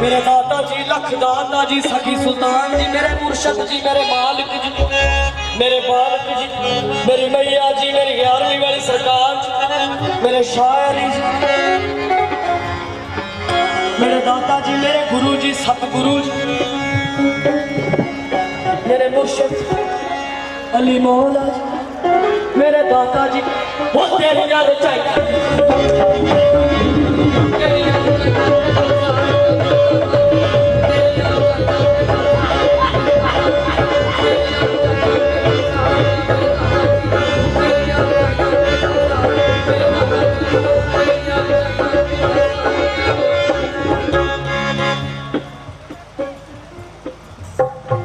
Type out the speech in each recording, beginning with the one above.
ਮੇਰੇ ਦਾਦਾ ਜੀ, ਲੱਖ ਦਾਦਾ ਜੀ, ਸਖੀ ਸੁਲਤਾਨ ਜੀ, ਮੇਰੇ ਮੁਰਸ਼ਦ ਜੀ, ਮੇਰੇ ਮਾਲਕ ਜੀ, ਮੇਰੇ ਬਾਲਕ ਜੀ, ਮੇਰੀ ਮਈਆ ਜੀ, ਮੇਰੀ 11ਵੀਂ ਵਾਲੀ ਸਰਕਾਰ ਜੀ, ਮੇਰੇ ਸ਼ਾਇਰ ਜੀ, ਮੇਰੇ ਦਾਦਾ ਜੀ, ਮੇਰੇ ਗੁਰੂ ਜੀ, ਸਤਿਗੁਰੂ ਜੀ, ਮੇਰੇ ਮੁਰਸ਼ਦ ਅਲੀ ਮੌਲਾ ਜੀ میرے دادا جی وہ تیری گل چاہیے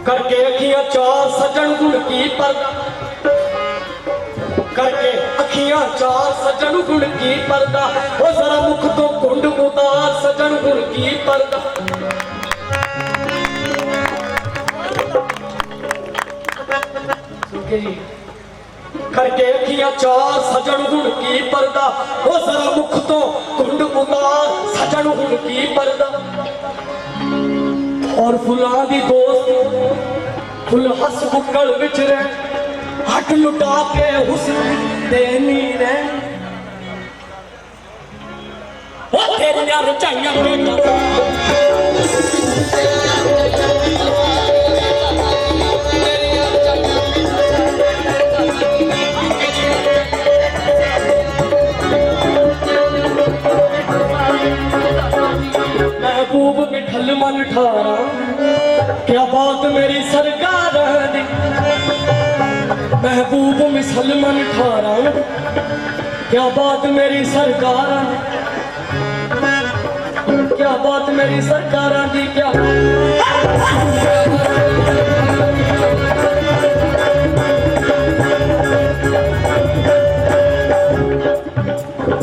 کر کے رکھیا چار سجن گڑ پر دیا چار سجن گن کی پردہ وہ ذرا مکھ تو کنڈ اتار سجن گن کی پردہ کر کے کیا چار سجن گن کی پردہ وہ ذرا مکھ تو کنڈ اتار سجن گن کی پردہ اور فلاں دی دوست فل ہس بکڑ وچ رہ ہٹ لٹا کے حسن دینی نے وہ مٹھل من ٹھارا کیا بات میری سرکار دی محبوب مسلمن ٹھارا کیا بات میری سرکار کیا بات میری سرکار دی کیا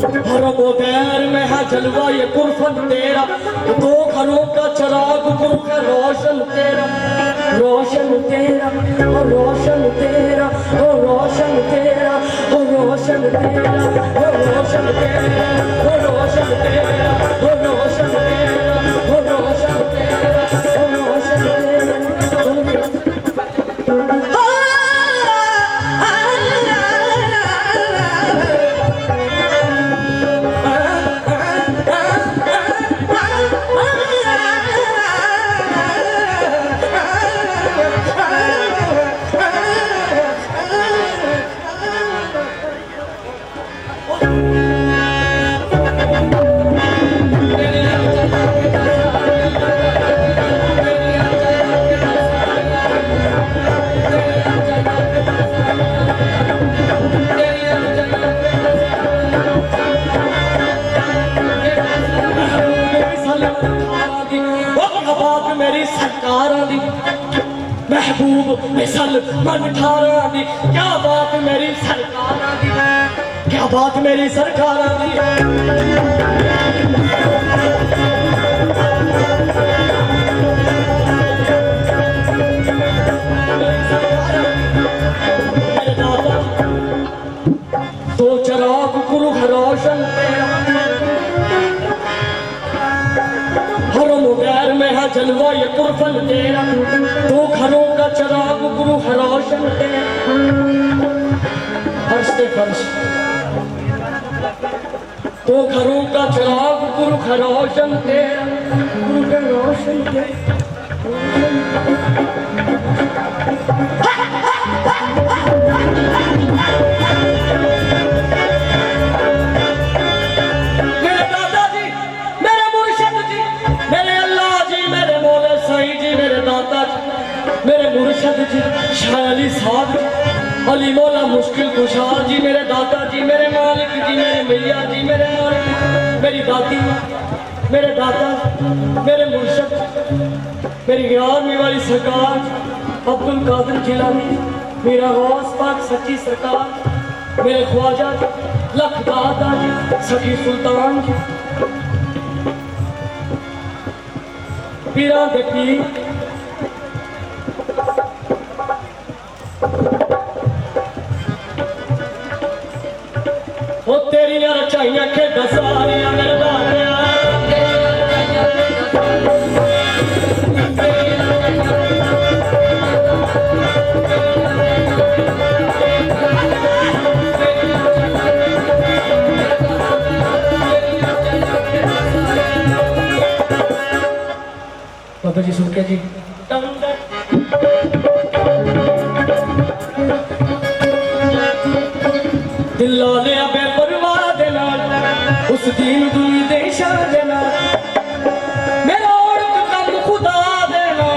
حرم و میں ہے جلوہ یہ قرفن تیرا۔ دو گھروں کا چراغ قرف ہے روشن تیرا۔ روشن تیرا روشن تیرا روشن تیرا روشن تیرا روشن تیرا روشن تیرا روشن تیرا روشن تیرا دل من ٹھارا دی۔ کیا بات میری سرکاراں دی ہے؟ کیا بات میری سرکاراں دی ہے؟ تو چراغ گروہ روشن پہ جلوہ یہ قربل تیرا دو گھروں کا چراغ گروہ حراشن تیرا عرصت فرش دو گھروں کا چراغ گروہ حراشن تیرا گروہ حراشن تیرا ہا ہا ہا علی مولا مشکل کشا جی میرے دادا جی میرے مالک جی میرے ملیا جی میرے میری دادی، میرے دادا، میرے مرشد، میری گیارمی والی سرکار عبد جیلانی، میرا غوث پاک، سچی سرکار، میرے خواجہ جی، لکھ دادا جی سچی سلطان جی پیران دے ਲੜਾਈਆਂ ਖੇਡਾਂ ਸਾਰੀਆਂ ਲੜਦਾ ਬਾਬਾ ਜੀ ਸੁਣ ਕੇ ਜੀ। ਦਿਲੋਂ ਲਿਆ ਬੇ دین دنی دے شاہ میرا عورت قد خدا دینا۔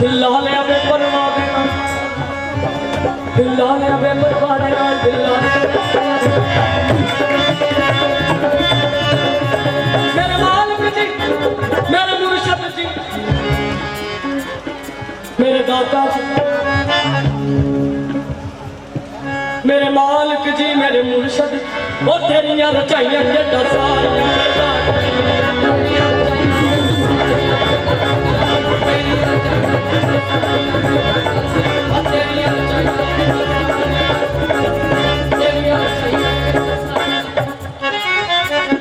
دلہ لیا بے پروا دینا۔ دلہ لیا بے پروا دینا۔ دلہ لیا میرے معلوم جی، میرے مرشد جی۔ میرے داتا جی۔ میرے مالک جی میرے مرشد وہ تیریاں رچائیاں جڑا ساریاں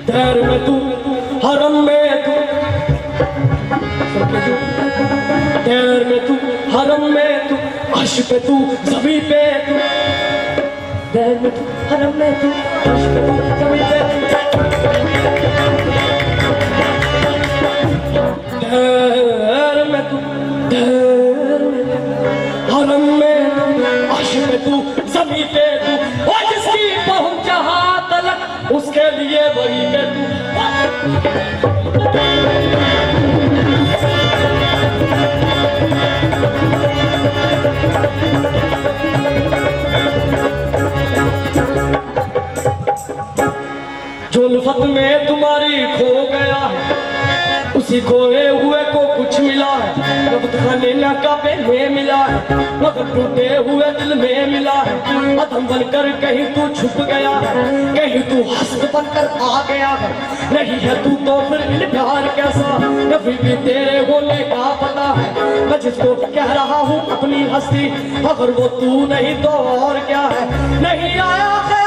دیر میں تو، حرم میں تو۔ دیر میں تو، حرم پہ تو۔ ben harametim حرم میں تو زمین پہ اس کے لیے Thank you. خواب میں تمہاری کھو گیا ہے۔ اسی کھوئے ہوئے کو کچھ ملا ہے۔ کب خانینہ کعبے میں ملا ہے۔ مگر ٹوٹے ہوئے دل میں ملا ہے۔ عدم بن کر کہیں تو چھپ گیا ہے۔ کہیں تو حسد بن کر آ گیا ہے۔ نہیں ہے تو تو پھر پیار کیسا؟ نبی بھی تیرے ہونے کا پتا ہے۔ میں جس کو کہہ رہا ہوں اپنی ہستی اگر وہ تو نہیں تو اور کیا ہے۔ نہیں آیا خیر۔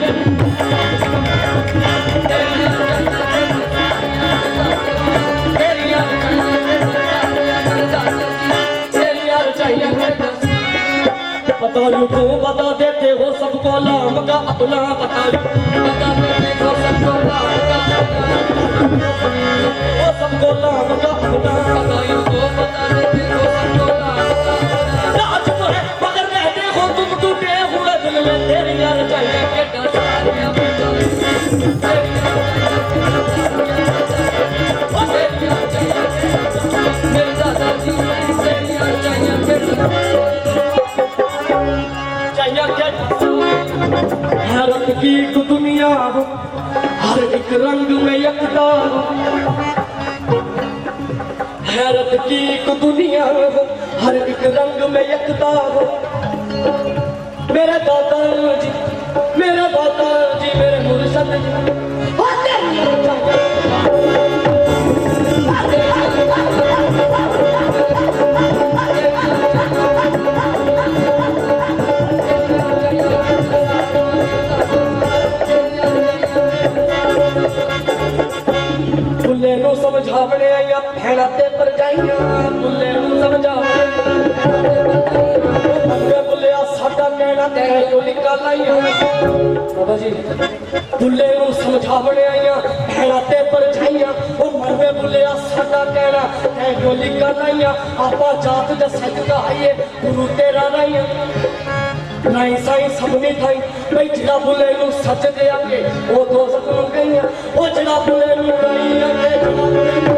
کي تري عال چايي رت پتا يو تو پتا ڏي ته هو سب کو لام کا دنیا ہر ایک رنگ میں یکتا حیرت کی ایک دنیا ہر ایک رنگ میں یکتا ਤੇ ਜੋ ਨਿਕਲ ਆਈਆਂ ਆਪਾਂ ਜਾਤ ਦੇ ਸਜਦਾ ਆਈਏ, ਗੁਰੂ ਤੇਰਾ ਰਾਈਆਂ ਨਹੀਂ ਸਾਈ ਸਭਨੀ ਥਾਈ। ਬਈ ਜਿਹੜਾ ਬੁੱਲੇ ਨੂੰ ਸੱਚ ਦੇ ਉਹ ਦੋ ਨੂੰ ਗਈਆਂ ਉਹ ਜਿਹੜਾ ਬੁੱਲੇ ਨੂੰ ਰਾਈ ਆਗੇ ਜਿਹੜਾ ਬੁੱਲੇ ਨੂੰ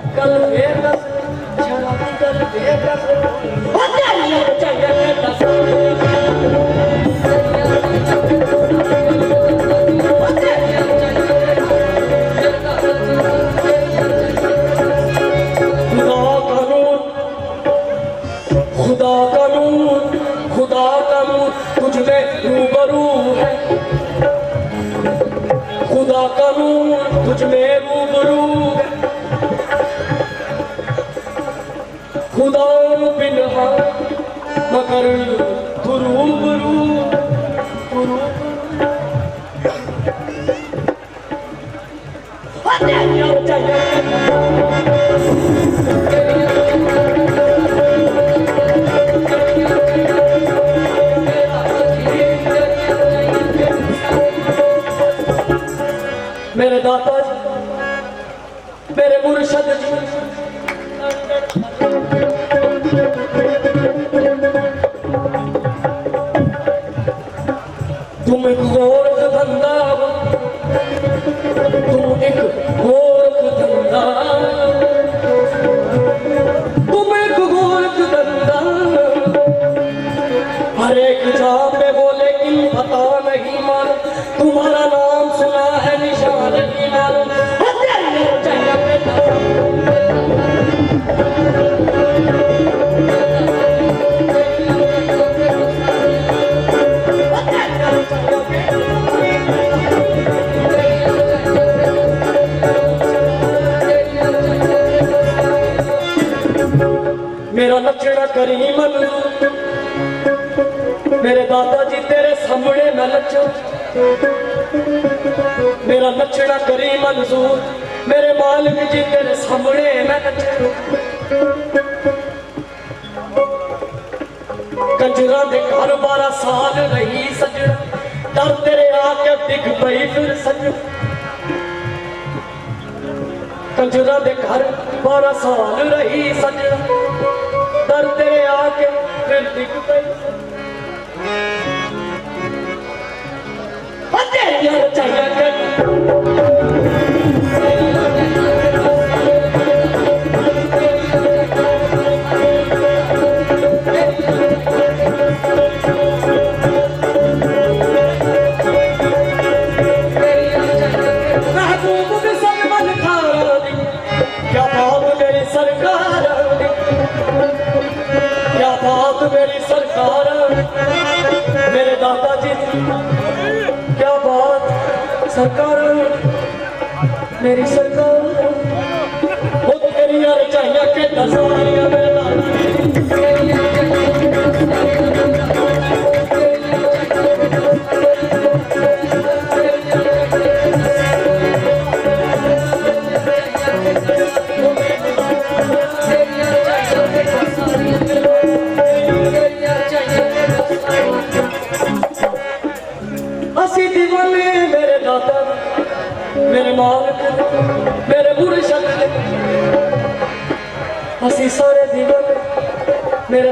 خدا بے دس چھڑا کل بے دس ہوتا روبرو ہے خدا کروں تجھ میں روبرو خدا پنہا مگر تو روبرو میرے داتا جی میرے مرشد جی تم ہر ایک جاب میں وہ لیکن پتا نہیں مان تمہارا نام سنا ہے نشان کی نام ਮੇਰਾ ਨੱਚਣਾ ਕਰੀ ਮਨਜ਼ੂਰ, ਮੇਰੇ ਮਾਲਕ ਜੀ ਤੇਰੇ ਸਾਹਮਣੇ ਮੈਂ ਕੰਜਰਾ ਦੇ ਘਰ 12 ਸਾਲ ਰਹੀ ਸਜਣਾ, ਡਰ ਤੇਰੇ ਆ ਕੇ ਦਿਖ ਪਈ ਫਿਰ ਸਜਣਾ। ਕੰਜਰਾ ਦੇ ਘਰ 12 ਸਾਲ ਰਹੀ ਸਜਣਾ, ਡਰ ਤੇਰੇ ਆ ਕੇ ਫਿਰ ਦਿਖ ਪਈ Yeah, yeah, yeah.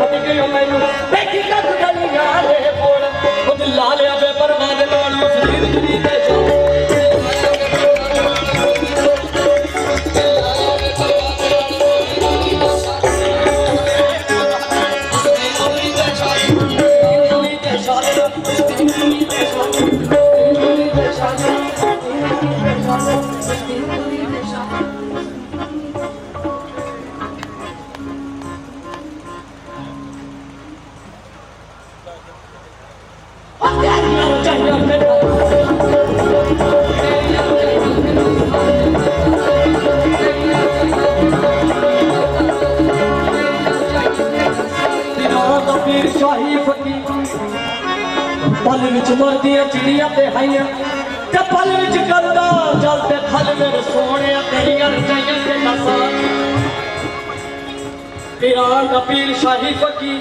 ਛੁੱਟ ਗਈ ਮੈਨੂੰ ਦੇਖੀ ਕੱਖ ਗਲੀਆਂ ਦੇ ਕੋਲ? ਕੁਝ ਲਾ ਲਿਆ ਬੇਪਰਵਾਹ ਦੇ ਕੋਲ ਉਸ ਦੀ ਤੇ ਪਲ ਵਿੱਚ ਮਰਦੀਆਂ ਚਿੜੀਆਂ ਤੇ ਹਾਈਆਂ। ਤੇ ਪਲ ਵਿੱਚ ਕਰਦਾ ਜਲ ਤੇ ਖਲ ਮੇਰੇ ਸੋਹਣਿਆ ਤੇਰੀਆਂ ਰਚਾਈਆਂ ਤੇ ਨਸਾਂ। ਤੇਰਾ ਨਬੀਰ ਸ਼ਾਹੀ ਫਕੀਰ